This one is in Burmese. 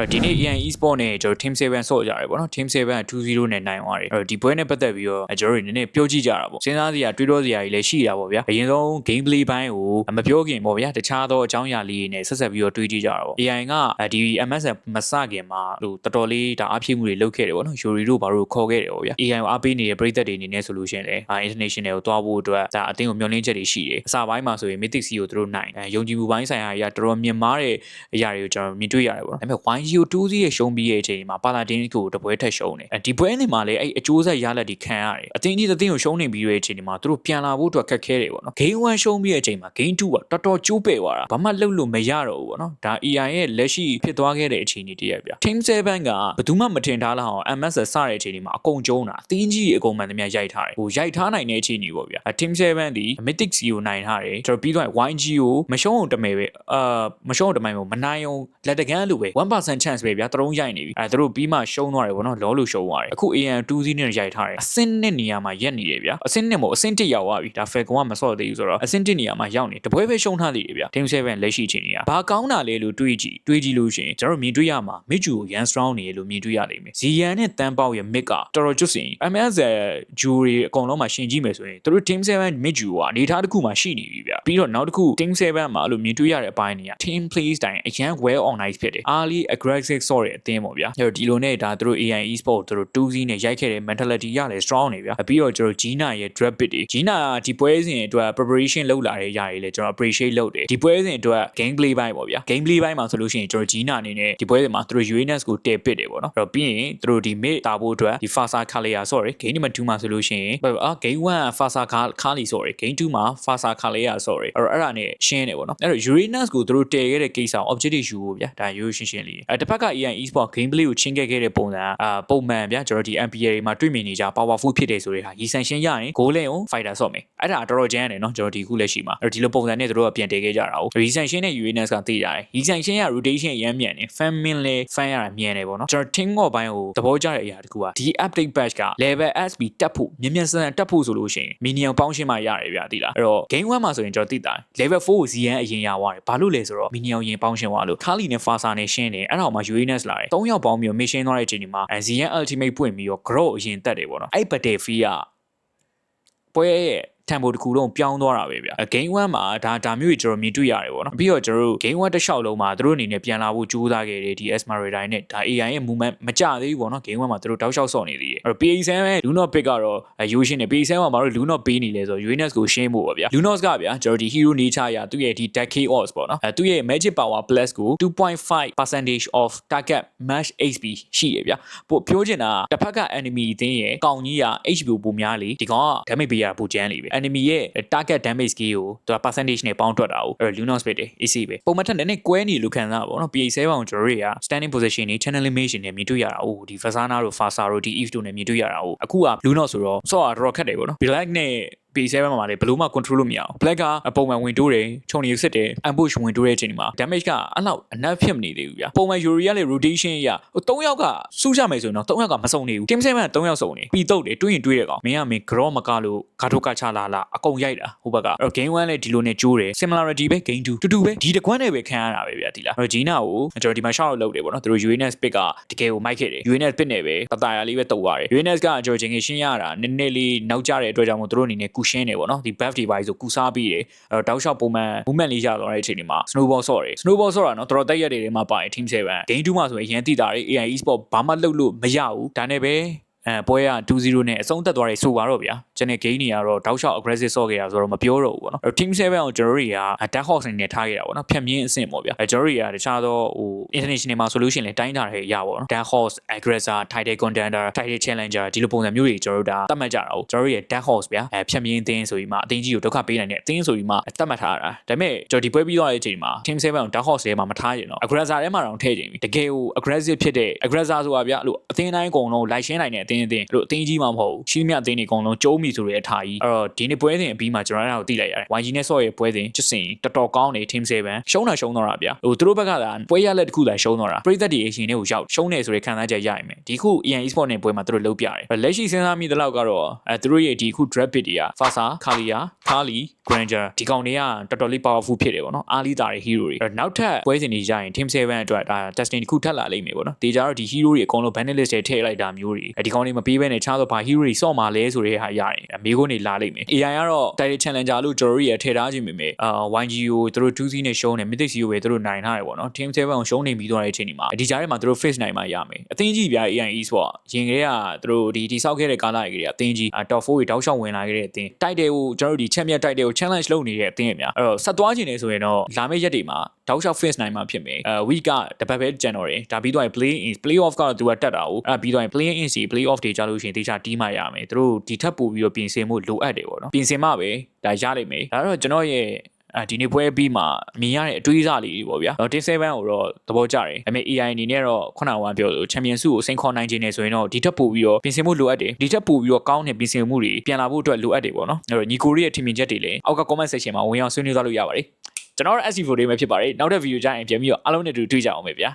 အဲ့တော့ဒီနေ့ EN Esport နဲ့ကျွန်တော် Team 7ဆော့ကြရတယ်ပေါ့နော် Team 7က2-0နဲ့နိုင်သွားတယ်အဲ့တော့ဒီပွဲနဲ့ပတ်သက်ပြီးတော့ကျွန်တော်တို့နည်းနည်းပြောကြည့်ကြတာပေါ့စဉ်းစားစရာတွေးတောစရာကြီးလည်းရှိတာပေါ့ဗျာအရင်ဆုံး gameplay ဘိုင်းကိုမပြောခင်ပေါ့ဗျာတခြားသောအကြောင်းအရာလေးတွေနဲ့ဆက်ဆက်ပြီးတော့တွေးကြည့်ကြတာပေါ့ AI ကဒီ MSN မစခင်မှာဟိုတော်တော်လေးဒါအဖြစ်မှုတွေလုပ်ခဲ့တယ်ပေါ့နော် Yuri တို့ဘာလို့ခေါ်ခဲ့တယ်ပေါ့ဗျာ AI ကိုအားပေးနေတဲ့ပြည်သက်တွေအနေနဲ့ဆိုလို့ရှိရင်လည်း international ကိုတွားဖို့အတွက်ဒါအတင်းကိုမျှော်လင့်ချက်တွေရှိတယ်အစပိုင်းမှာဆိုရင် Mythic C ကိုသူတို့နိုင်ယုံကြည်မှုပိုင်းဆိုင်ရာကြီးကတော်တော်မြင့်မားတဲ့အရာတွေကိုကျွန်တော်မြင်တွေ့ရတယ်ပေါ့နော်ဒါပေမဲ့ YGO 2စီးရဲ့ရှုံးပြီးရဲ့အချိန်မှာ Paladin ကိုတပွဲထက်ရှုံးတယ်ဒီပွဲနေမှာလည်းအဲ့အကျိုးဆက်ရလဒ်တွေခံရတယ်အတင်းကြီးအတင်းကိုရှုံးနေပြီးရဲ့အချိန်မှာသူတို့ပြန်လာဖို့အတွက်ခက်ခဲတယ်ပေါ့နော် Game 1ရှုံးပြီးရဲ့အချိန်မှာ Game 2ကတော်တော်ကျိုးပဲ့သွားတာဘာမှလုပ်လို့မရတော့ဘူးပေါ့နော်ဒါ AI ရဲ့လက်ရှိဖြစ်သွားခဲ့တဲ့အခြေအနေတည်းရဗျ Team 7ကဘယ်သူမှမထင်ထားလောက်အောင် MS စတဲ့အချိန်ဒီမှာအကုန်ကျုံးတာအတင်းကြီးအကုန်မှန်သမျှရိုက်ထားတယ်ဟိုရိုက်ထားနိုင်တဲ့အခြေအနေပေါ့ဗျာ Team 7ဒီ Mythic C ကိုနိုင်ထားတယ်ကျွန်တော်ပြီးတော့ YG ကိုမရှုံးအောင်တမယ်ပဲအာမရှုံးအောင်တမယ်ပဲမနိုင်အောင်လက်တကန်းလိုပဲ1% chance ပဲဗျာတရုံးရိုက်နေပြီအဲသူတို့ပြီးမှရှုံးသွားတယ်ဗောနော်လောလို့ရှုံးသွားတယ်အခု AN 2 0နဲ့ရိုက်ထားတယ်အဆင့်နဲ့နေရာမှာရက်နေတယ်ဗျာအဆင့်နဲ့မို့အဆင့်1ရောက်သွားပြီဒါ Falcon ကမဆော့သေးဘူးဆိုတော့အဆင့်1နေရာမှာရောက်နေတပွဲပဲရှုံးထားသေးတယ်ဗျာ Team 7လက်ရှိအခြေအနေကဘာကောင်းတာလဲလို့တွေးကြည့်တွေးကြည့်လို့ရှိရင်ကျွန်တော်မြင်တွေ့ရမှာ Mid ကို Yan Strong နေလို့မြင်တွေ့ရလိမ့်မယ်။ Zian နဲ့တန်ပေါက်ရဲ့ Mid ကတော်တော်ကျွတ်စင် MS ဂျူရီအကုန်လုံးမှာရှင်ကြည့်မယ်ဆိုရင်သူတို့ Team 7 Mid ဂျူကအနေထားတစ်ခုမှာရှိနေပြီဗျာ။ပြီးတော့နောက်တစ်ခု Team 7မှာအဲ့လိုမြင်တွေ့ရတဲ့အပိုင်းတွေက Team Plays တိုင်းအရန် well organized ဖြစ်တယ်။ early aggressive ဆော့တဲ့အသင်းပေါ့ဗျာ။အဲ့တော့ဒီလိုနဲ့ဒါသူတို့ AI Esport သူတို့ 2C နဲ့ရိုက်ခဲ့တဲ့ mentality ရတယ် strong နေဗျာ။ပြီးတော့ကျွန်တော် Gina ရဲ့ drop bit တွေ Gina ကဒီပွဲစဉ်အတွက် preparation လုပ်လာတဲ့ຢာတွေလေကျွန်တော် appreciate လုပ်တယ်။ဒီပွဲစဉ်အတွက် gameplay ဘိုင်းပေါ့ဗျာ။ gameplay ဘိုင်းမှာဆိုလို့ရှိရင်ကျွန်တော် Gina အနေနဲ့ဒီပွဲစဉ်မှာသူတို့ UNS ကိုတည်ပစ်တယ်ပေါ့နော်။အဲ့တော့ပြီးရင်သူတို့ဒီ mid တာဖို့အတွက်ဒီ Fasa Kalia sorry game number 2မှာဆိုလို့ရှိရင်အာ game 1 Fasa Kali sorry game 2မှာ Fasa Kalia sorry အဲ့တော့အဲ့ဒါနဲ့ရှင်းတယ်ပေါ့နော်။အဲ့တော့ Uranus ကိုသူတို့တည်ခဲ့တဲ့ကိစ္စ objective ယူဖို့ဗျာ။ဒါရိုးရှင်းရှင်းလေး။အဲ့တစ်ဖက်က EN Esport gameplay ကိုချင်းခဲ့ခဲ့တဲ့ပုံစံအာပုံမှန်ဗျာကျွန်တော်ဒီ MPA တွေမှာတွေ့မြင်နေကြ powerful ဖြစ်တယ်ဆိုတဲ့ဟာရီဆန်ရှင်းရရင် goal lane ကို fighter ဆော့မယ်။အဲ့ဒါတော်တော်ကျန်းတယ်နော်ကျွန်တော်ဒီခုလက်ရှိမှာ။အဲ့ဒီလိုပုံစံနဲ့သူတို့ကပြန်တည်ခဲ့ကြတာ။ရီဆန်ရှင်းနဲ့ Uranus ကသိရတယ်။ရီဆန်ရှင်းရ rotation ရမ်းမြန်တယ် fan min လဲ fan ရတာမြန်တယ်ပေါ့နော်ကျွန်တော် team ကော့ဘိုင်းကိုသဘောကျတဲ့အရာတခုကဒီ update patch က level SB တက်ဖို့မြင်မြန်ဆန်ဆန်တက်ဖို့ဆိုလို့ရှိရင် minion ပေါင်းရှင်းမှရတယ်ဗျာသိလားအဲ့တော့ game 1မှာဆိုရင်ကျွန်တော်သိတာ level 4ကို ZN အရင်ရသွားတယ်ဘာလို့လဲဆိုတော့ minion ရင်ပေါင်းရှင်းသွားလို့ Kali နဲ့ Fasa နဲ့ရှင်းတယ်အဲ့တော့မှ Uranus လာတယ်၃ယောက်ပေါင်းပြီးတော့ mission သွားတဲ့အချိန်ဒီမှာ ZN ultimate ပွင့်ပြီးတော့ grow အရင်တက်တယ်ပေါ့နော်အဲ့ battle fee ကပွဲရဲ့ တန်ဖိုးတစ်ခုလုံးပြောင်းသွားတာပဲဗျ။ game 1မှာဒါဒါမျိုးကြီးကျွန်တော်မြင်တွေ့ရတယ်ပေါ့နော်။ပြီးတော့ကျွန်တော်တို့ game 1တစ်လျှောက်လုံးမှာသူတို့အနေနဲ့ပြန်လာဖို့ကြိုးစားခဲ့တယ်ဒီ Esmeralda နဲ့ဒါ AI ရဲ့ movement မကြသေးဘူးပေါ့နော်။ game 1မှာသူတို့တောက်လျှောက်ဆော့နေသေးတယ်။အဲ့တော့ PA7 ရဲ့ Luno pick ကတော့ရိုးရှင်းတယ် PA7 မှာမတို့ Luno ပေးနေလဲဆိုတော့ Uranus ကိုရှင်းဖို့ပါဗျာ။ Lunos ကဗျာကျွန်တော်ဒီ hero nature ရာသူ့ရဲ့ဒီ decade odds ပေါ့နော်။အဲသူ့ရဲ့ magic power plus ကို2.5% of target match HP ရှိရဗျာ။ပို့ပြောချင်တာတစ်ဖက်က enemy အသင်းရဲ့ကောင်းကြီးက HP ပိုများလေဒီကောင်က damage ပေးရပိုကျန်းလေပဲ enemy ရဲ့ target damage skill ကိုသူက percentage နဲ့ပေါင်းတွက်တာကိုအဲ့ Lunos ပဲတယ် AC ပဲပုံမှန်ထက်နည်းနည်းကွဲနေလို့ခံစားပါဘောနော် PA7 ကိုကျွန်တော်တို့တွေက standing position တွေ channel animation တွေမြင်တွေ့ရတာဟိုဒီ Fasana တို့ Fasa တို့ဒီ Eve တို့နဲ့မြင်တွေ့ရတာဟိုအခုက Lunos ဆိုတော့ဆော့ရတော့ခက်တယ်ပေါ့နော် Black နဲ့ P7 မှာလည်းဘလို့မှ control လို့မရအောင် Black ကအပုံမှန်ဝင်တိုးတယ်ခြုံနေစစ်တယ် ambush ဝင်တိုးတဲ့အချိန်မှာ damage ကအဲ့လောက်အနက်ဖြစ်မနေသေးဘူးဗျာပုံမှန် Yuri ကလေ rotation ရဟို3ယောက်ကစူးကြမယ်ဆိုရင်တော့3ယောက်ကမစုံနေဘူး Team 7က3ယောက်စုံနေပြီးတော့တယ်တွေးရင်တွေးရကောင်မင်းကမင်း grow မကလို့ ဂါထုတ်ကချလာလာအကုန်ရိုက်တာဟိုဘက်ကအဲ့ game 1လည်းဒီလိုနဲ့ကျိုးတယ် similarity ပဲ game 2တူတူပဲဒီတကွန်းနဲ့ပဲခံရတာပဲဗျာဒီလားအဲ့ Gina ကိုကျွန်တော်ဒီမှာ shout out လုပ်တယ်ပေါ့နော်သူတို့ UNS pick ကတကယ်ကိုမိုက်ခဲ့တယ် UNS pick နဲ့ပဲတတရာလေးပဲတုတ်သွားတယ် UNS ကကျွန်တော်ချင်းချင်းရှင်းရတာနည်းနည်းလေးနောက်ကျတဲ့အတွက်ကြောင့်မို့သူတို့အနေနဲ့ကူရှင်းတယ်ပေါ့နော်ဒီ buff device ဆိုကူစားပြီးတယ်အဲ့တော့တောက်လျှောက်ပုံမှန် movement လေးရသွားတဲ့အချိန်ဒီမှာ snowball ဆော့တယ် snowball ဆော့တာနော်တော်တော်တက်ရက်တွေထဲမှာပါတယ် team 7 game 2မှာဆိုရင်အရင်တိတာတွေ AI esport ဘာမှလုပ်လို့မရဘူးဒါနဲ့ပဲအဲပွဲက2-0နဲ့အဆုံးသက်သွားတယ်ဆိုပါတော့ဗျာ ကျွန်တော် game တွေကတော့တောက်လျှောက် aggressive ဆော့ခဲ့တာဆိုတော့မပြောတော့ဘူးပေါ့နော် team 7ကိုကျွန်တော်တို့တွေက dark horse အနေနဲ့ထားခဲ့တာပေါ့နော်ဖြတ်မြင်းအဆင့်ပေါ့ဗျာအဲကျွန်တော်တို့တွေကတခြားသောဟို international မှာဆိုလို့ရှိရင်လည်းတိုင်းတာတွေရပါတော့နော် dark horse aggressor title contender title challenger ဒီလိုပုံစံမျိုးတွေကျွန်တော်တို့ဒါသတ်မှတ်ကြတာ哦ကျွန်တော်တို့ရဲ့ dark horse ဗျာအဲဖြတ်မြင်းအသင်းဆိုပြီးမှအသင်းကြီးကိုဒုက္ခပေးနိုင်တဲ့အသင်းဆိုပြီးမှသတ်မှတ်ထားတာဒါပေမဲ့ကျွန်တော်ဒီပွဲပြီးသွားတဲ့အချိန်မှာ team 7ကို dark horse ထဲမှာမထားရင်တော့ aggressor ထဲမှာတော့ထည့်ခြင်းပြီတကယ်ကို aggressive ဖြစ်တဲ့ aggressor ဆိုတာဗျာအဲ့လိုအသင်းတိုင်းအကုန်လုံးလိုက်ရှင်းနိုင်တဲ့အသင်းအသင်းအဲ့လိုအသင်းကြီးမှမဟုတ်ဘူးရှိသမျှအသင်းတွေအကုန်လုံးကျုံးမိပြီဆိုတဲ့အထာကြီးအဲ့တော့ဒီနေ့ပွဲစဉ်အပြီးမှာကျွန်တော်တို့ကသိလိုက်ရတယ် YG နဲ့ဆော့ရဲ့ပွဲစဉ်ချစ်စင်တော်တော်ကောင်းနေ Team 7ရှုံးတာရှုံးတော့တာဗျာဟိုသူတို့ဘက်ကသာပွဲရလက်တစ်ခုသာရှုံးတော့တာပရိသတ်တွေအရှင်တွေကိုရောက်ရှုံးနေဆိုတဲ့ခံစားချက်ရရင်မယ်ဒီခု EN Esport နဲ့ပွဲမှာသူတို့လုပ်ပြတယ်လက်ရှိစဉ်းစားမိသလောက်ကတော့အဲသူတို့ရဲ့ဒီခု draft pick တွေက Fasa Kalia Kali Granger ဒီကောင်တွေကတော်တော်လေး powerful ဖြစ်တယ်ပေါ့နော်အားလီတာတွေ hero တွေအဲ့တော့နောက်ထပ်ပွဲစဉ်တွေရရင် Team 7အတွက်ဒါ testing တစ်ခုထပ်လာလိမ့်မယ်ပေါ့နော်တေချာတော့ဒီ hero တွေအကုန်လုံး ban list တွေထည့်လိုက်တာမျိုးတွေအဲဒီကောင်တွေမပေးဘဲနဲ့ခြားတော့ဘာ hero တွေစော့မှာလဲဆိုတဲ့ဟာရရင်အမေကိုနေလာလိမ့်မယ် AI ကတော့ title challenger လို့ကျွန်တော်တို့ရထည့်ထားခြင်းပေမဲ့အာ YG ကိုသူတို့2 C နဲ့ရှုံးတယ် Mythic C ကိုပဲသူတို့နိုင်ထားတယ်ပေါ့နော် Team 7ကိုရှုံးနေပြီးသွားတဲ့အချိန်ဒီမှာဒီကြားထဲမှာသူတို့ face နိုင်မှရမယ်အသင်းကြီးဗျာ AI Esport ရင်ကလေးကသူတို့ဒီတိဆောက်ခဲ့တဲ့ကာလကြီးတွေကအသင်းကြီး top 4တွေတောက်လျှောက်ဝင်လာခဲ့တဲ့အသင်းတိုက်တယ်ကိုကျွန်တော်တို့ဒီ champion တိုက်တယ်ကို challenge လုပ်နေတဲ့အသင်းအများအဲ့တော့ဆက်သွားခြင်းနေဆိုရင်တော့လာမယ့်ရက်တွေမှာ တောက်လျှောက် face နိုင်မှဖြစ်မယ်အဲ week ကတပတ်ပဲကျန်တော့တယ်ဒါပြီးသွားရင် play in play off ကတော့သူကတက်တာ哦အဲ့ပြီးသွားရင် play in စီ play off တွေကြလို့ရှိရင်တေချာတီးမှရမယ်သူတို့ဒီထပ်ပို့ပြီးတော့ပြင်ဆင်မှုလိုအပ်တယ်ပေါ့နော်ပြင်ဆင်မှပဲဒါရလိမ့်မယ်ဒါတော့ကျွန်တော်ရဲ့အဲဒီနေ့ပွဲပြီးမှမြင်ရတဲ့အတွေးအဆလေးတွေပေါ့ဗျာတော့တင်7ကိုတော့သဘောကျတယ်ဒါပေမဲ့ AI အနေနဲ့တော့ခုနကပြောလို့ချန်ပီယံစုကိုစိန်ခေါ်နိုင်ခြင်းနေဆိုရင်တော့ဒီထက်ပိုပြီးတော့ပြင်ဆင်မှုလိုအပ်တယ်ဒီထက်ပိုပြီးတော့ကောင်းတဲ့ပြင်ဆင်မှုတွေပြန်လာဖို့အတွက်လိုအပ်တယ်ပေါ့နော်အဲ့တော့ညီကိုရီရဲ့ထင်မြင်ချက်တွေလည်းအောက်က comment section မှာဝင်အောင်ဆွေးနွေးသွားလို့ရပါတယ် ကျွန်တော်တို့ SC4 တွေပဲဖြစ်ပါတယ်နောက်တဲ့ video ကြရင်ပြန်ပြီးတော့အားလုံးနဲ့အတူတွေ့ကြအောင်ပဲဗျာ